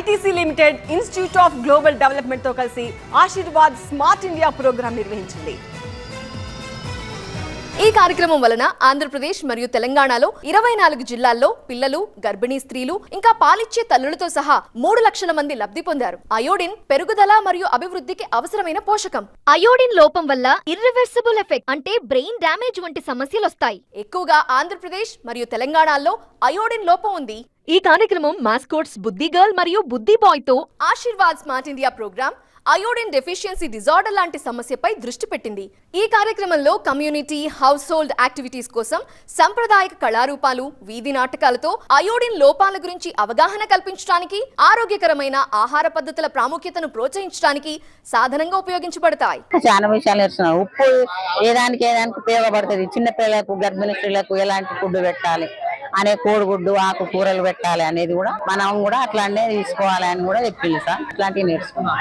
ITC limited institute of global డెవలప్మెంట్తో కలిసి Aashirvaad smart India programme నిర్వహించింది ఈ కార్యక్రమం వలన ఆంధ్రప్రదేశ్ మరియు తెలంగాణలో ఇరవై నాలుగు జిల్లాల్లో పిల్లలు గర్భిణీ స్త్రీలు ఇంకా పాలిచ్చే తల్లులతో సహా మూడు లక్షల మంది లబ్ధి పొందారు. అయోడిన్ పెరుగుదల మరియు అభివృద్ధికి అవసరమైన పోషకం. అయోడిన్ లోపం వల్ల ఇర్రివర్సిబుల్ ఎఫెక్ట్ అంటే బ్రెయిన్ డ్యామేజ్ వంటి సమస్యలు వస్తాయి. ఎక్కువగా ఆంధ్రప్రదేశ్ మరియు తెలంగాణలో అయోడిన్ లోపం ఉంది. ఈ కార్యక్రమం మాస్కోట్స్ బుద్ధి గర్ల్ మరియు Buddhi బాయ్తో Aashirvaad smart India program iodine deficiency disorder లాంటి సమస్యపై దృష్టి పెట్టింది. ఈ కార్యక్రమంలో కమ్యూనిటీ హౌస్ హోల్డ్ యాక్టివిటీస్ కోసం సంప్రదాయక కళారూపాలు వీధి నాటకాలతో అయోడిన్ లోపాల గురించి అవగాహన కల్పించడానికి ఆరోగ్యకరమైన ఆహార పద్ధతుల ప్రాముఖ్యతను ప్రోత్సహించడానికి సాధనంగా ఉపయోగించబడతాయి. చాలా విషయాలు ఉప్పు ఏ దానికి ఏ దానికి ఉపయోగపడుతుంది. చిన్న పిల్లలకు గర్భిణీ స్త్రీలకు ఎలాంటి ఫుడ్ పెట్టాలి? అనే కోడిగుడ్డు ఆకు కూరలు పెట్టాలి అనేది కూడా మనం కూడా అట్లానే తీసుకోవాలి అని కూడా చెప్పింది సార్. అట్లాంటివి నేర్చుకున్నాం.